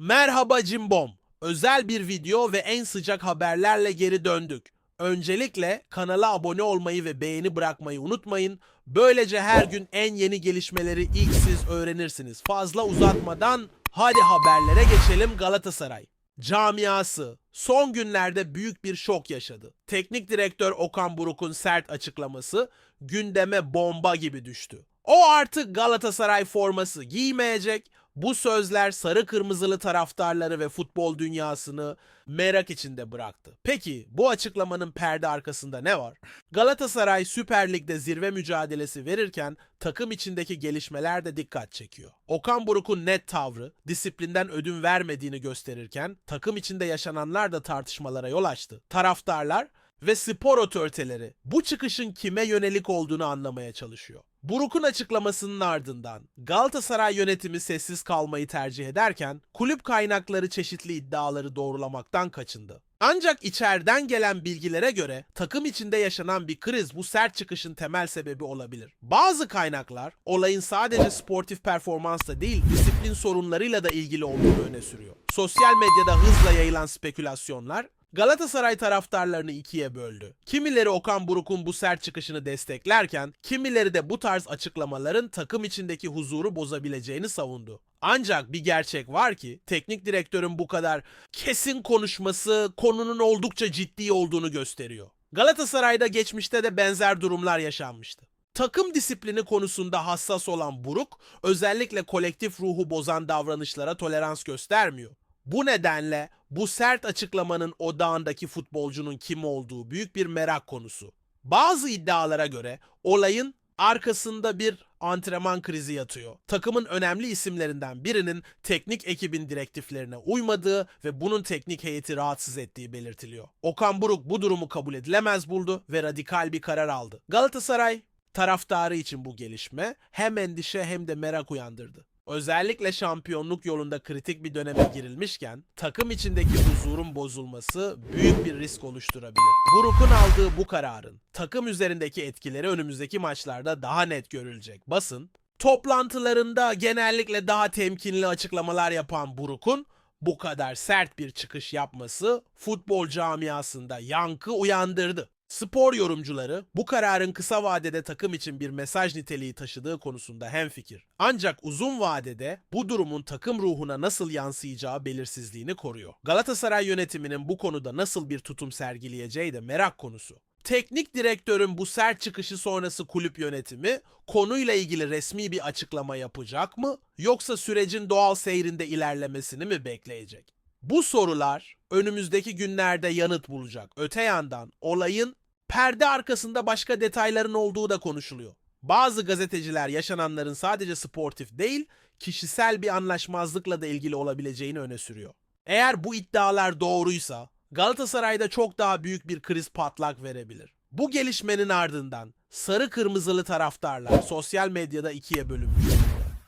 Merhaba Cimbom. Özel bir video ve en sıcak haberlerle geri döndük. Öncelikle kanala abone olmayı ve beğeni bırakmayı unutmayın. Böylece her gün en yeni gelişmeleri ilk siz öğrenirsiniz. Fazla uzatmadan hadi haberlere geçelim Galatasaray. Camiası son günlerde büyük bir şok yaşadı. Teknik direktör Okan Buruk'un sert açıklaması gündeme bomba gibi düştü. O artık Galatasaray forması giymeyecek. Bu sözler sarı kırmızılı taraftarları ve futbol dünyasını merak içinde bıraktı. Peki bu açıklamanın perde arkasında ne var? Galatasaray Süper Lig'de zirve mücadelesi verirken takım içindeki gelişmeler de dikkat çekiyor. Okan Buruk'un net tavrı disiplinden ödün vermediğini gösterirken takım içinde yaşananlar da tartışmalara yol açtı. Taraftarlar ve spor otoriteleri bu çıkışın kime yönelik olduğunu anlamaya çalışıyor. Buruk'un açıklamasının ardından Galatasaray yönetimi sessiz kalmayı tercih ederken kulüp kaynakları çeşitli iddiaları doğrulamaktan kaçındı. Ancak içeriden gelen bilgilere göre takım içinde yaşanan bir kriz bu sert çıkışın temel sebebi olabilir. Bazı kaynaklar olayın sadece sportif performansla değil disiplin sorunlarıyla da ilgili olduğunu öne sürüyor. Sosyal medyada hızla yayılan spekülasyonlar Galatasaray taraftarlarını ikiye böldü. Kimileri Okan Buruk'un bu sert çıkışını desteklerken, kimileri de bu tarz açıklamaların takım içindeki huzuru bozabileceğini savundu. Ancak bir gerçek var ki teknik direktörün bu kadar kesin konuşması konunun oldukça ciddi olduğunu gösteriyor. Galatasaray'da geçmişte de benzer durumlar yaşanmıştı. Takım disiplini konusunda hassas olan Buruk, özellikle kolektif ruhu bozan davranışlara tolerans göstermiyor. Bu nedenle bu sert açıklamanın odağındaki futbolcunun kim olduğu büyük bir merak konusu. Bazı iddialara göre olayın arkasında bir antrenman krizi yatıyor. Takımın önemli isimlerinden birinin teknik ekibin direktiflerine uymadığı ve bunun teknik heyeti rahatsız ettiği belirtiliyor. Okan Buruk bu durumu kabul edilemez buldu ve radikal bir karar aldı. Galatasaray taraftarı için bu gelişme hem endişe hem de merak uyandırdı. Özellikle şampiyonluk yolunda kritik bir döneme girilmişken takım içindeki huzurun bozulması büyük bir risk oluşturabilir. Buruk'un aldığı bu kararın takım üzerindeki etkileri önümüzdeki maçlarda daha net görülecek. Basın toplantılarında genellikle daha temkinli açıklamalar yapan Buruk'un bu kadar sert bir çıkış yapması futbol camiasında yankı uyandırdı. Spor yorumcuları bu kararın kısa vadede takım için bir mesaj niteliği taşıdığı konusunda hemfikir. Ancak uzun vadede bu durumun takım ruhuna nasıl yansıyacağı belirsizliğini koruyor. Galatasaray yönetiminin bu konuda nasıl bir tutum sergileyeceği de merak konusu. Teknik direktörün bu sert çıkışı sonrası kulüp yönetimi konuyla ilgili resmi bir açıklama yapacak mı yoksa sürecin doğal seyrinde ilerlemesini mi bekleyecek? Bu sorular önümüzdeki günlerde yanıt bulacak. Öte yandan olayın perde arkasında başka detayların olduğu da konuşuluyor. Bazı gazeteciler yaşananların sadece sportif değil, kişisel bir anlaşmazlıkla da ilgili olabileceğini öne sürüyor. Eğer bu iddialar doğruysa Galatasaray'da çok daha büyük bir kriz patlak verebilir. Bu gelişmenin ardından sarı kırmızılı taraftarlar sosyal medyada ikiye bölünmüş.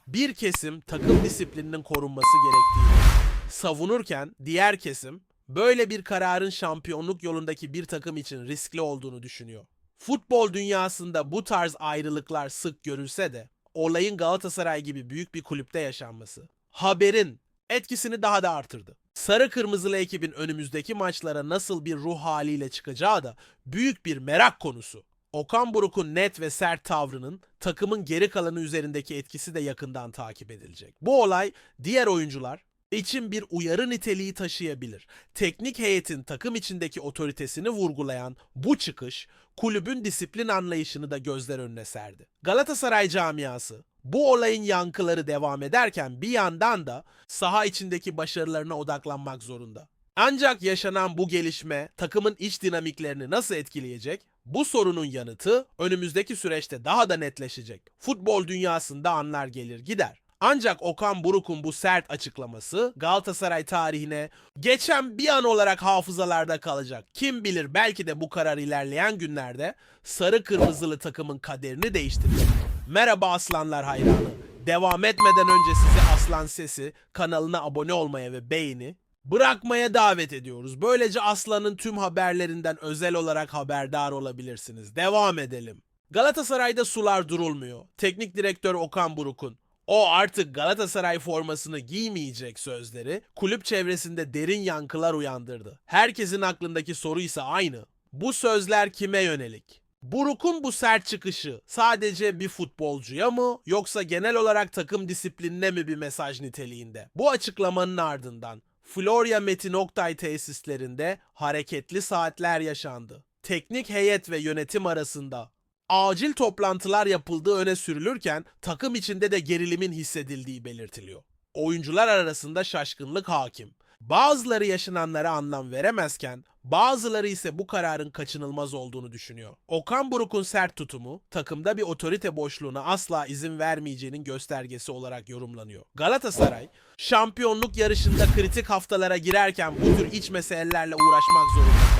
Bir kesim takım disiplininin korunması gerektiğini savunurken diğer kesim böyle bir kararın şampiyonluk yolundaki bir takım için riskli olduğunu düşünüyor. Futbol dünyasında bu tarz ayrılıklar sık görülse de olayın Galatasaray gibi büyük bir kulüpte yaşanması haberin etkisini daha da artırdı. Sarı kırmızılı ekibin önümüzdeki maçlara nasıl bir ruh haliyle çıkacağı da büyük bir merak konusu. Okan Buruk'un net ve sert tavrının takımın geri kalanı üzerindeki etkisi de yakından takip edilecek. Bu olay diğer oyuncular için bir uyarı niteliği taşıyabilir. Teknik heyetin takım içindeki otoritesini vurgulayan bu çıkış kulübün disiplin anlayışını da gözler önüne serdi. Galatasaray camiası bu olayın yankıları devam ederken bir yandan da saha içindeki başarılarına odaklanmak zorunda. Ancak yaşanan bu gelişme takımın iç dinamiklerini nasıl etkileyecek? Bu sorunun yanıtı önümüzdeki süreçte daha da netleşecek. Futbol dünyasında anlar gelir gider. Ancak Okan Buruk'un bu sert açıklaması Galatasaray tarihine geçen bir an olarak hafızalarda kalacak. Kim bilir belki de bu karar ilerleyen günlerde sarı kırmızılı takımın kaderini değiştirecek. Merhaba aslanlar hayranı. Devam etmeden önce sizi Aslan Sesi kanalına abone olmaya ve beğeni bırakmaya davet ediyoruz. Böylece Aslan'ın tüm haberlerinden özel olarak haberdar olabilirsiniz. Devam edelim. Galatasaray'da sular durulmuyor. Teknik direktör Okan Buruk'un O artık Galatasaray formasını giymeyecek sözleri kulüp çevresinde derin yankılar uyandırdı. Herkesin aklındaki soru ise aynı. Bu sözler kime yönelik? Buruk'un bu sert çıkışı sadece bir futbolcuya mı yoksa genel olarak takım disiplinine mi bir mesaj niteliğinde? Bu açıklamanın ardından Florya Metin Oktay tesislerinde hareketli saatler yaşandı. Teknik heyet ve yönetim arasında acil toplantılar yapıldığı öne sürülürken takım içinde de gerilimin hissedildiği belirtiliyor. Oyuncular arasında şaşkınlık hakim. Bazıları yaşananlara anlam veremezken bazıları ise bu kararın kaçınılmaz olduğunu düşünüyor. Okan Buruk'un sert tutumu takımda bir otorite boşluğuna asla izin vermeyeceğinin göstergesi olarak yorumlanıyor. Galatasaray şampiyonluk yarışında kritik haftalara girerken bu tür iç meselelerle uğraşmak zorunda.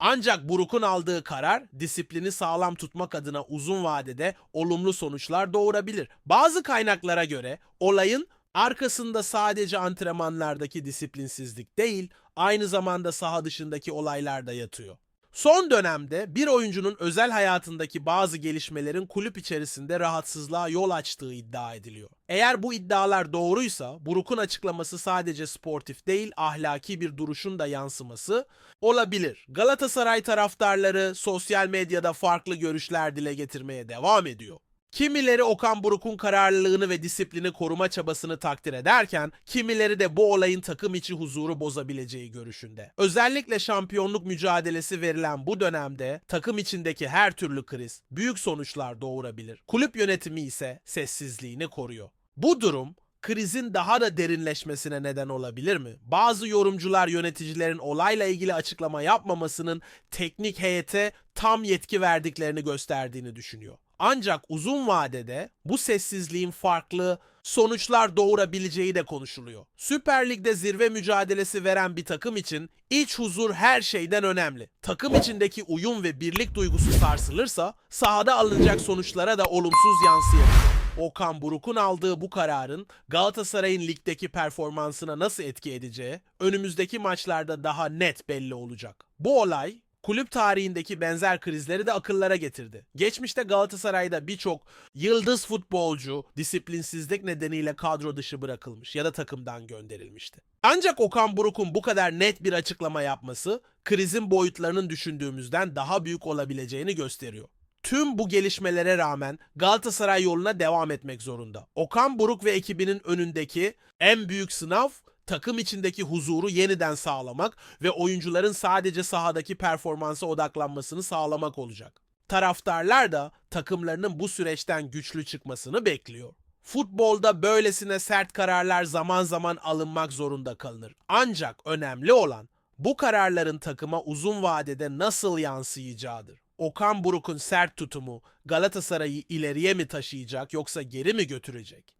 Ancak Buruk'un aldığı karar disiplini sağlam tutmak adına uzun vadede olumlu sonuçlar doğurabilir. Bazı kaynaklara göre olayın arkasında sadece antrenmanlardaki disiplinsizlik değil, aynı zamanda saha dışındaki olaylar da yatıyor. Son dönemde bir oyuncunun özel hayatındaki bazı gelişmelerin kulüp içerisinde rahatsızlığa yol açtığı iddia ediliyor. Eğer bu iddialar doğruysa Buruk'un açıklaması sadece sportif değil ahlaki bir duruşun da yansıması olabilir. Galatasaray taraftarları sosyal medyada farklı görüşler dile getirmeye devam ediyor. Kimileri Okan Buruk'un kararlılığını ve disiplini koruma çabasını takdir ederken, kimileri de bu olayın takım içi huzuru bozabileceği görüşünde. Özellikle şampiyonluk mücadelesi verilen bu dönemde takım içindeki her türlü kriz büyük sonuçlar doğurabilir. Kulüp yönetimi ise sessizliğini koruyor. Bu durum krizin daha da derinleşmesine neden olabilir mi? Bazı yorumcular yöneticilerin olayla ilgili açıklama yapmamasının teknik heyete tam yetki verdiklerini gösterdiğini düşünüyor. Ancak uzun vadede bu sessizliğin farklı sonuçlar doğurabileceği de konuşuluyor. Süper Lig'de zirve mücadelesi veren bir takım için iç huzur her şeyden önemli. Takım içindeki uyum ve birlik duygusu sarsılırsa sahada alınacak sonuçlara da olumsuz yansıyabilir. Okan Buruk'un aldığı bu kararın Galatasaray'ın ligdeki performansına nasıl etki edeceği önümüzdeki maçlarda daha net belli olacak. Bu olay kulüp tarihindeki benzer krizleri de akıllara getirdi. Geçmişte Galatasaray'da birçok yıldız futbolcu disiplinsizlik nedeniyle kadro dışı bırakılmış ya da takımdan gönderilmişti. Ancak Okan Buruk'un bu kadar net bir açıklama yapması krizin boyutlarının düşündüğümüzden daha büyük olabileceğini gösteriyor. Tüm bu gelişmelere rağmen Galatasaray yoluna devam etmek zorunda. Okan Buruk ve ekibinin önündeki en büyük sınav takım içindeki huzuru yeniden sağlamak ve oyuncuların sadece sahadaki performansa odaklanmasını sağlamak olacak. Taraftarlar da takımlarının bu süreçten güçlü çıkmasını bekliyor. Futbolda böylesine sert kararlar zaman zaman alınmak zorunda kalınır. Ancak önemli olan bu kararların takıma uzun vadede nasıl yansıyacağıdır. Okan Buruk'un sert tutumu Galatasaray'ı ileriye mi taşıyacak yoksa geri mi götürecek?